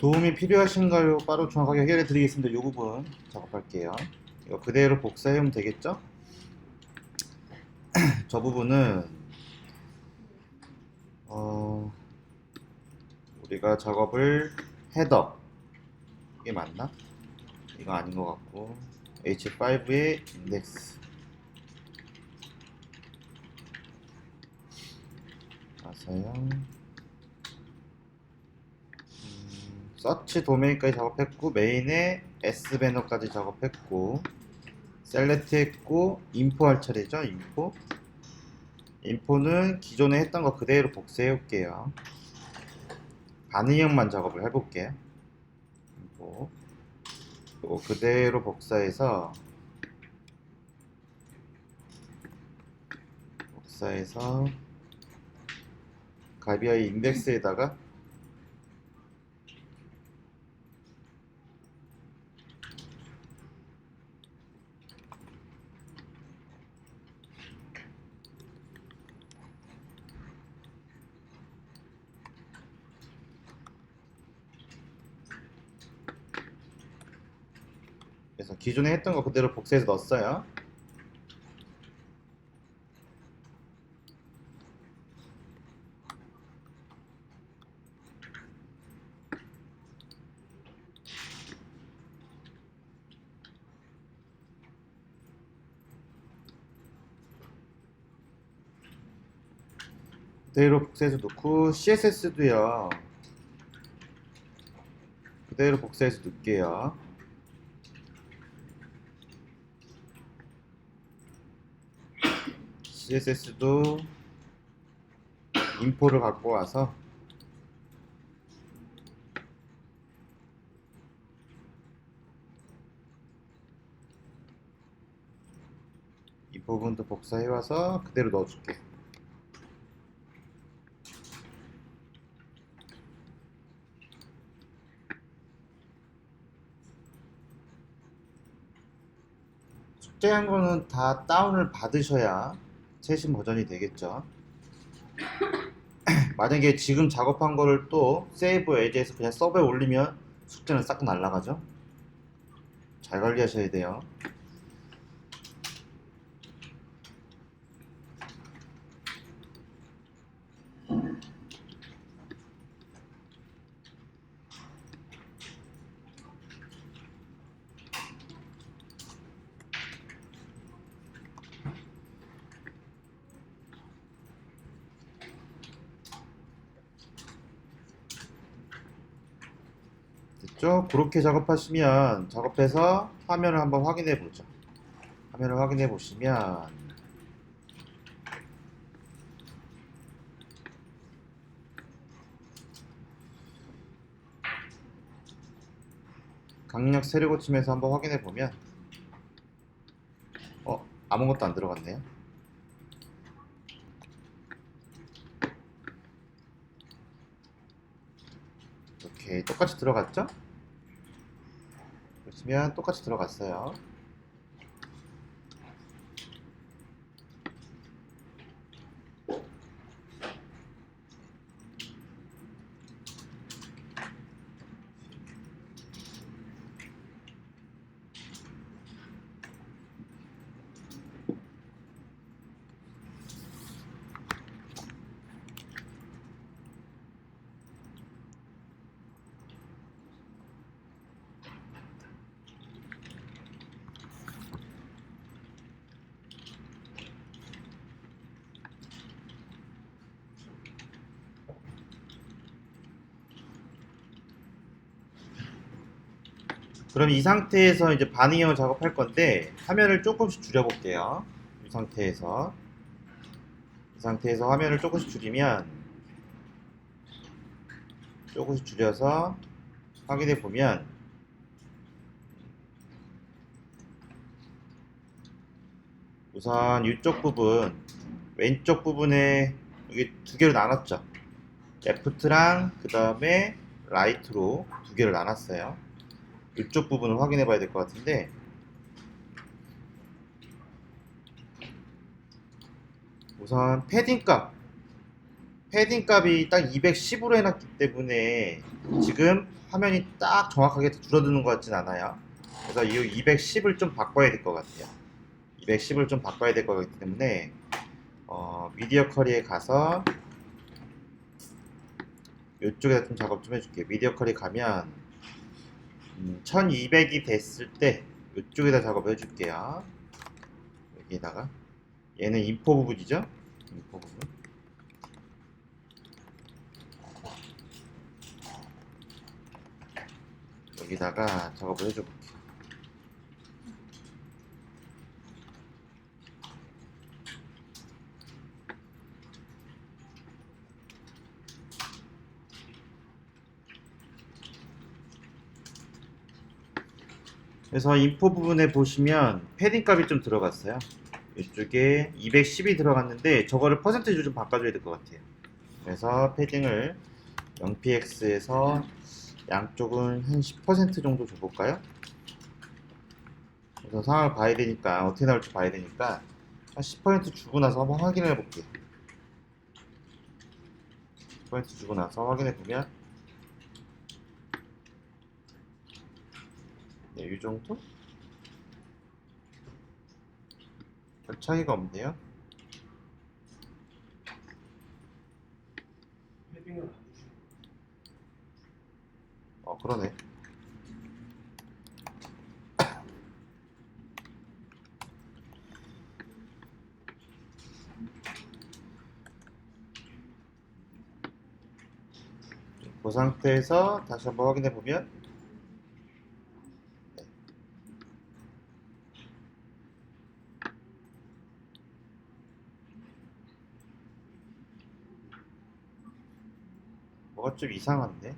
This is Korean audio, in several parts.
도움이 필요하신가요? 바로 정확하게 해결해 드리겠습니다. 이 부분 작업할게요. 이거 그대로 복사해오면 되겠죠? 저 부분은 어, 우리가 작업을 헤더 이게 맞나? 이거 아닌 것 같고 H5의 인덱스 맞아요. 음, 서치 도메인까지 작업했고 메인에 S 배너까지 작업했고 셀렉트 했고 인포 할 차례죠 인포? 인포는 기존에 했던 거 그대로 복사해 올게요. 반응형만 작업을 해볼게요 인포. 그대로 복사해서 복사해서 가비아이 인덱스에다가 그래서 기존에 했던 거 그대로 복사해서 넣었어요. 그대로 복사해서 넣고 CSS도요. 그대로 복사해서 넣을게요. CSS도 인포를 갖고 와서 이 부분도 복사해 와서 그대로 넣어줄게. 숙제한 거는 다 다운을 받으셔야 최신 버전이 되겠죠. 만약에 지금 작업한 거를 또 세이브 에이지에서 그냥 서버에 올리면 숙제는 싹 날라가죠. 잘 관리하셔야 돼요. 됐죠? 그렇게 작업하시면 작업해서 화면을 한번 확인해 보죠. 화면을 확인해 보시면 강력 세례 고침에서 한번 확인해 보면 어 아무것도 안 들어갔네요. 이렇게 똑같이 들어갔죠? 보시면 똑같이 들어갔어요. 그럼 이 상태에서 이제 반응형을 작업할 건데 화면을 조금씩 줄여볼게요. 이 상태에서 이 상태에서 화면을 조금씩 줄이면 조금씩 줄여서 확인해 보면 우선 이쪽 부분 왼쪽 부분에 여기 두 개로 나눴죠. 레프트랑 그 다음에 라이트로 두 개를 나눴어요. 이쪽 부분을 확인해 봐야 될 것 같은데 우선 패딩 값 패딩 값이 딱 210으로 해놨기 때문에 지금 화면이 딱 정확하게 줄어드는 것 같진 않아요. 그래서 이 210을 좀 바꿔야 될 것 같아요. 210을 좀 바꿔야 될 것 같기 때문에 어, 미디어 커리에 가서 이쪽에다 좀 작업 좀 해줄게요. 미디어 커리 가면 음, 1200이 됐을 때 이쪽에다 작업해 줄게요. 여기에다가 얘는 인포 부분이죠? 인포 부분. 여기다가 작업을 해줘 볼게요. 그래서 인포 부분에 보시면 패딩 값이 좀 들어갔어요. 이쪽에 210이 들어갔는데 저거를 퍼센트로 좀 바꿔줘야 될 것 같아요. 그래서 패딩을 0px에서 양쪽은 한 10% 정도 줘볼까요? 그래서 상황을 봐야 되니까 어떻게 나올지 봐야 되니까 한 10% 주고 나서 한번 확인해 볼게요. 10% 주고 나서 확인해 보면 네, 이 정도? 별 차이가 없네요. 어, 그러네. 그 상태에서 다시 한번 확인해 보면 좀 이상한데?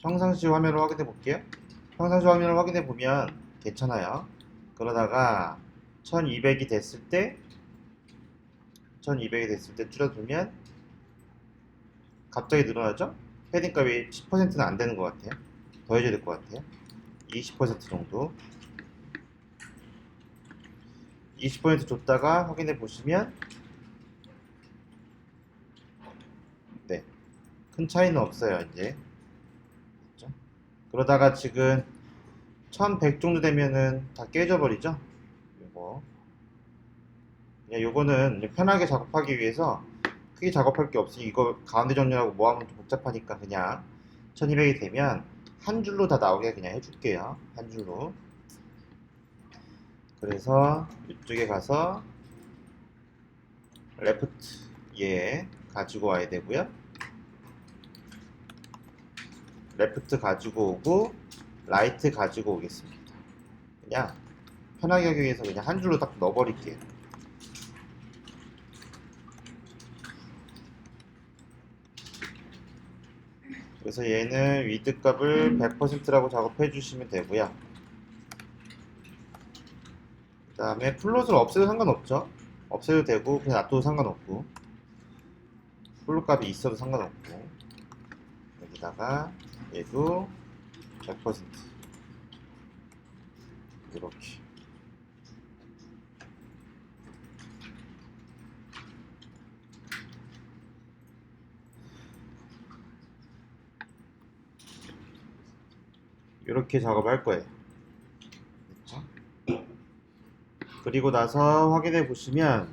평상시 화면을 확인해 볼게요. 평상시 화면을 확인해 보면 괜찮아요. 그러다가 1200이 됐을 때 1200이 됐을 때 줄여두면 갑자기 늘어나죠? 패딩 값이 10%는 안 되는 것 같아요. 더 해줘야 될 것 같아요. 20% 정도. 20% 줬다가 확인해 보시면 네. 큰 차이는 없어요, 이제. 그렇죠? 그러다가 지금 1100 정도 되면은 다 깨져 버리죠? 요거. 그냥 요거는 편하게 작업하기 위해서 크게 작업할 게 없으니 이거 가운데 정렬하고 뭐 하면 좀 복잡하니까 그냥 1200이 되면 한 줄로 다 나오게 그냥 해줄게요. 한 줄로. 그래서 이쪽에 가서 레프트 얘 가지고 와야 되고요. 레프트 가지고 오고 라이트 가지고 오겠습니다. 그냥 편하게 하기 위해서 그냥 한 줄로 딱 넣어버릴게요. 그래서 얘는 위드 값을 100%라고 작업해 주시면 되고요. 그 다음에 플롯을 없애도 상관없죠. 없애도 되고 그냥 놔둬도 상관없고 플롯 값이 있어도 상관없고 여기다가 얘도 100% 이렇게 이렇게 작업할 거예요. 됐죠? 그리고 나서 확인해 보시면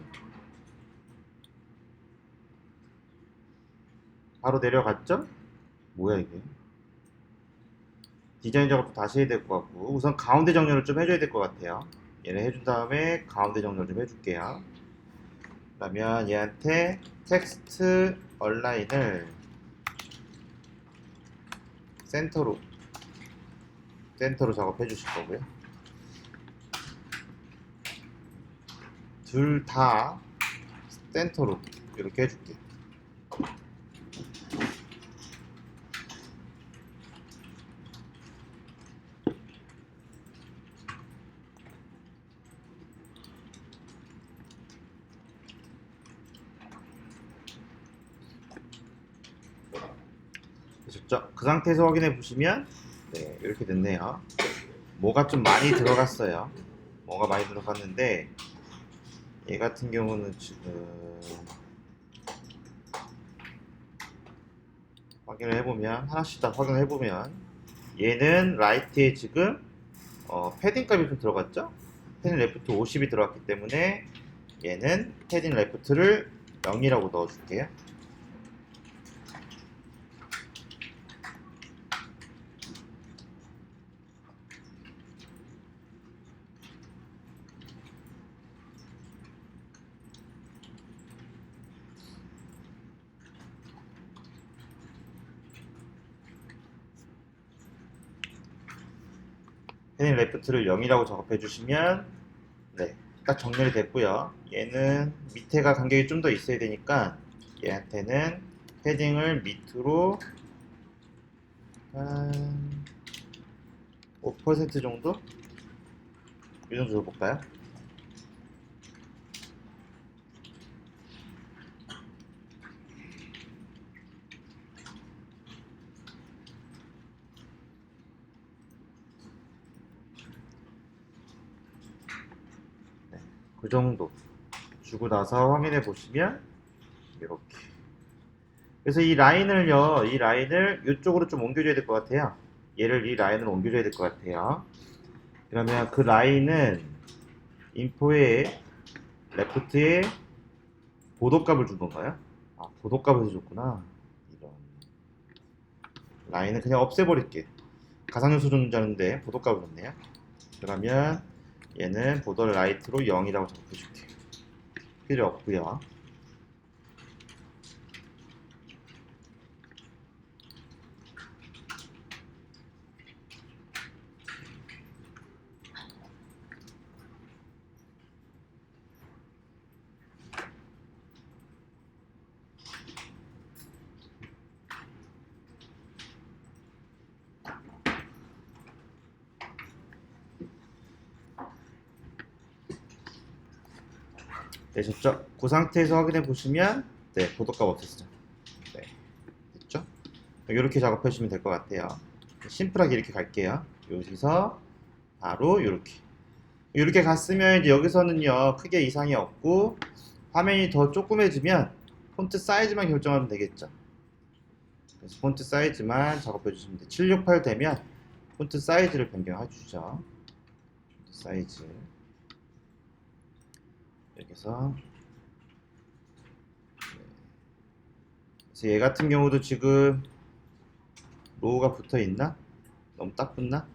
바로 내려갔죠? 뭐야 이게? 디자인 작업도 다시 해야 될 것 같고 우선 가운데 정렬을 좀 해줘야 될 것 같아요. 얘를 해준 다음에 가운데 정렬 좀 해줄게요. 그러면 얘한테 텍스트 얼라인을 센터로 센터로 작업해 주실 거고요. 둘 다 센터로 이렇게 해줄게. 그 상태에서 확인해 보시면 이렇게 됐네요. 뭐가 좀 많이 들어갔어요. 뭐가 많이 들어갔는데 얘 같은 경우는 지금 확인을 해보면 하나씩 다 확인을 해보면 얘는 라이트에 지금 어, 패딩 값이 좀 들어갔죠? 패딩 레프트 50이 들어갔기 때문에 얘는 패딩 레프트를 0이라고 넣어줄게요. 패딩 레프트를 0이라고 작업해 주시면 네, 딱 정렬이 됐고요. 얘는 밑에가 간격이 좀 더 있어야 되니까 얘한테는 패딩을 밑으로 한 5% 정도? 이 정도 줘볼까요? 정도 주고 나서 확인해 보시면 이렇게. 그래서 이 라인을요 이 라인을 이쪽으로 좀 옮겨줘야 될 것 같아요. 얘를 이 라인으로 옮겨줘야 될 것 같아요. 그러면 그 라인은 인포에 레프트에 보도값을 준 건가요? 아 보도값을 해줬구나. 이런. 라인은 그냥 없애버릴게. 가상요소 존재하는데 보도값을 줬네요. 그러면 얘는 보더 라이트로 0이라고 적어줄게요. 필요 없고요. 되셨죠? 그 상태에서 확인해 보시면 네 보도값 없었죠. 네 됐죠? 이렇게 작업해 주시면 될 것 같아요. 심플하게 이렇게 갈게요. 여기서 바로 이렇게 이렇게 갔으면 이제 여기서는요 크게 이상이 없고 화면이 더 조그매지면 폰트 사이즈만 결정하면 되겠죠. 그래서 폰트 사이즈만 작업해 주시면 돼요. 768 되면 폰트 사이즈를 변경해 주죠. 폰트 사 이즈 여기서 네. 그래서 얘 같은 경우도 지금 로우가 붙어 있나? 너무 딱 붙나?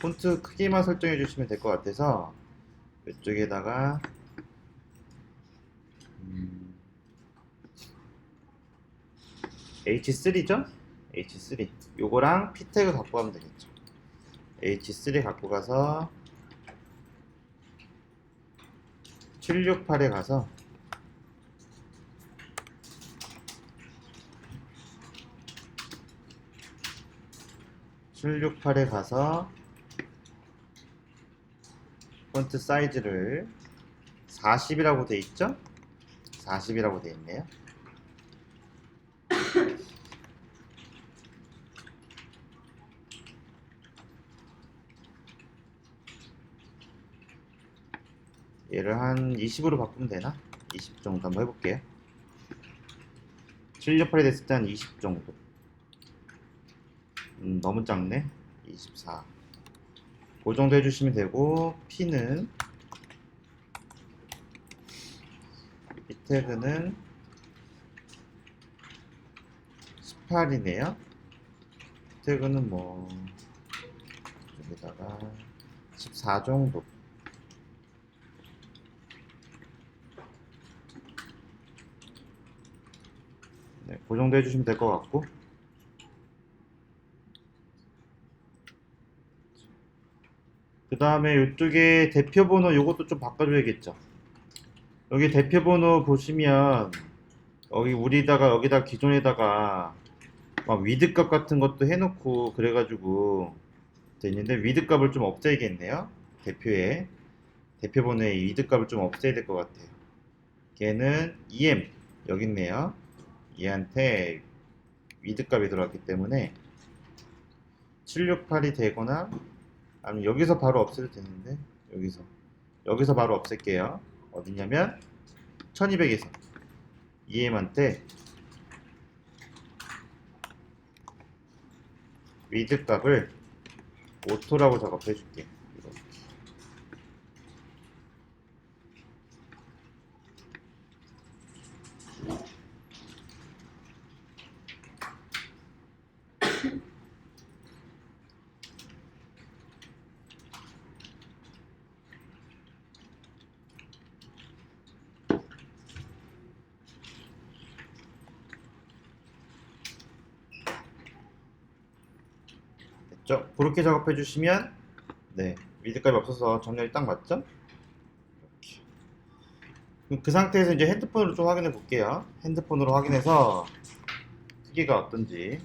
폰트 크기만 설정해 주시면 될 것 같아서 이쪽에다가 H3죠? H3 요거랑 P태그 갖고 가면 되겠죠 H3 갖고 가서 768에 가서 (768에) 가서 폰트 사이즈를 40이라고 돼 있죠? 40이라고 돼 있네요. 얘를 한 20으로 바꾸면 되나? 20 정도 한번 해볼게요. 768이 됐을 때 한 20 정도. 음, 너무 작네. 24. 그 정도 해주시면 되고, P는, 이 태그는 18이네요. 태그는 뭐, 여기다가 14 정도. 네, 그 정도 해주시면 될 것 같고. 그 다음에 이쪽에 대표번호 요것도 좀 바꿔줘야겠죠. 여기 대표번호 보시면 여기 우리다가 여기다 기존에다가 막 위드값 같은 것도 해놓고 그래가지고 돼 있는데 위드값을 좀 없애야겠네요. 대표에. 대표번호의 위드 값을 좀 없애야 될 것 같아요. 걔는 EM 여기 있네요. 얘한테 위드 값이 들어왔기 때문에 768이 되거나 아니면 여기서 바로 없애도 되는데 여기서 여기서 바로 없앨게요. 어디냐면 1200에서 EM한테 위드 값을 오토라고 작업해 줄게. 이렇게. 됐죠? 그렇게 작업해 주시면 네 위드값이 없어서 정렬이 딱 맞죠? 그 상태에서 이제 핸드폰으로 좀 확인해 볼게요. 핸드폰으로 확인해서 크기가 어떤지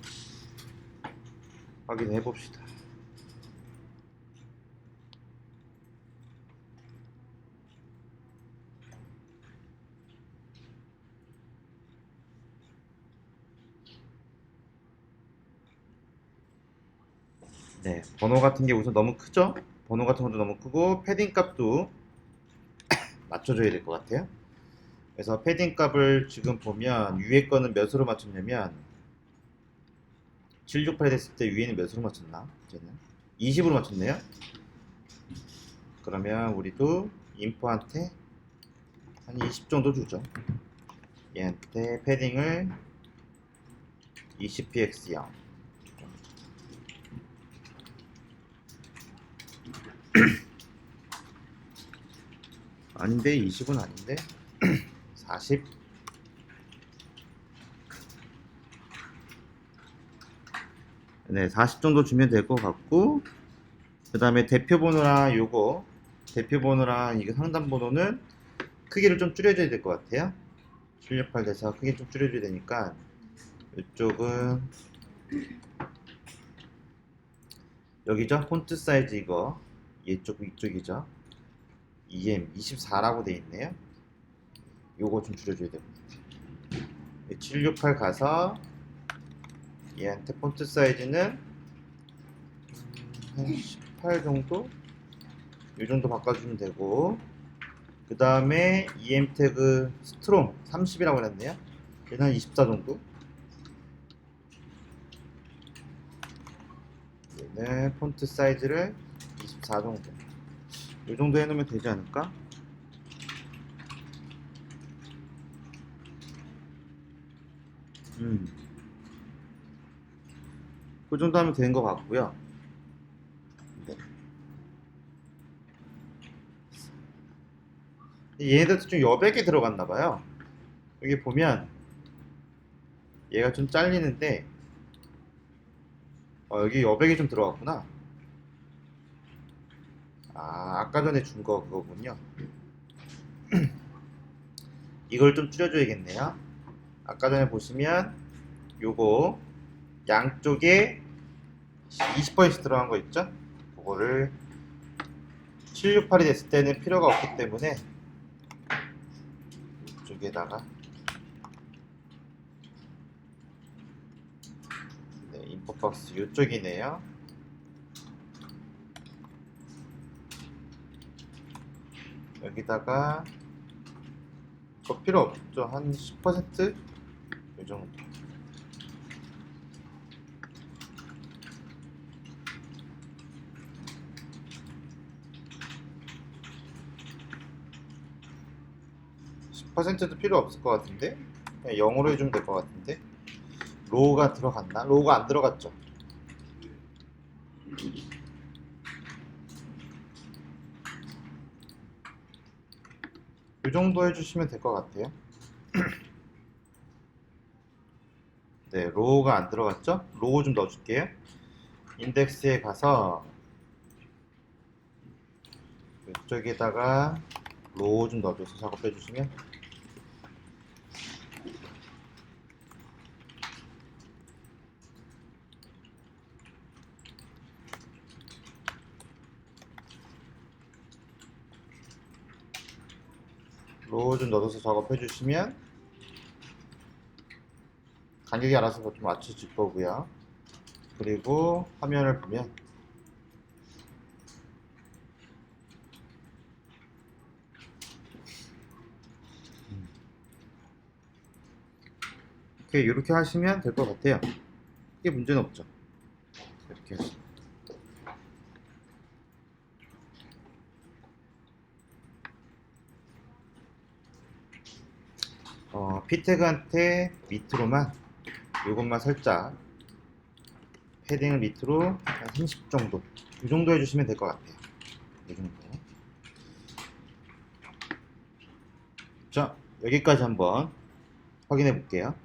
확인해 봅시다. 네, 번호 같은 게 우선 너무 크죠? 번호 같은 것도 너무 크고 패딩 값도 맞춰줘야 될 것 같아요. 그래서 패딩 값을 지금 보면 위에 거는 몇으로 맞췄냐면 768이 됐을 때 위에는 몇으로 맞췄나? 쟤는 20으로 맞췄네요. 그러면 우리도 인포한테 한 20 정도 주죠. 얘한테 패딩을 20px0 아닌데 20은 아닌데 40 네, 40 정도 주면 될 것 같고 그 다음에 대표 번호랑 요거 대표 번호랑 이거 상담 번호는 크기를 좀 줄여줘야 될 것 같아요 768 돼서 크기 좀 줄여줘야 되니까 이쪽은 여기죠 폰트 사이즈 이거 이쪽 이쪽이죠 EM 24라고 돼 있네요. 요거 좀 줄여줘야 됩니다. 768 가서 얘한테 폰트 사이즈는 한 18 정도? 이 정도 바꿔주면 되고 그 다음에 EM 태그 스트롱 30이라고 했네요. 얘는 한 24 정도. 얘는 폰트 사이즈를 24 정도. 이 정도 해놓으면 되지 않을까? 음. 그 정도 하면 되는 것 같고요. 네. 얘네들도 좀 여백이 들어갔나 봐요. 여기 보면 얘가 좀 잘리는데 어, 여기 여백이 좀 들어갔구나. 아, 아까 전에 준 거 그거군요. 이걸 좀 줄여줘야겠네요. 아까 전에 보시면 요거 양쪽에 20번씩 들어간 거 있죠? 그거를 768이 됐을 때는 필요가 없기 때문에 이쪽에다가 네, 인풋박스 이쪽이네요. 여기다가 저 필요 없죠 한 10%? 이 정도 % 도 필요 없을 것 같은데 그냥 0으로 해주면 될 것 같은데 로우가 들어갔나? 로우가 안 들어갔죠 이 정도 해주시면 될 것 같아요. 네, 로우가 안 들어갔죠? 로우 좀 넣어줄게요. 인덱스에 가서 이쪽에다가 로우 좀 넣어줘서 작업해 주시면 로우 좀 넣어서 작업해 주시면 간격이 알아서 좀 맞춰질 거고요. 그리고 화면을 보면 이렇게 이렇게 하시면 될 것 같아요. 크게 문제는 없죠. 이렇게 하시면. 어, 피텍한테 밑으로만 이것만 살짝 패딩을 밑으로 한 30 정도. 이 정도 해주시면 될 것 같아요. 이 정도. 자 여기까지 한번 확인해 볼게요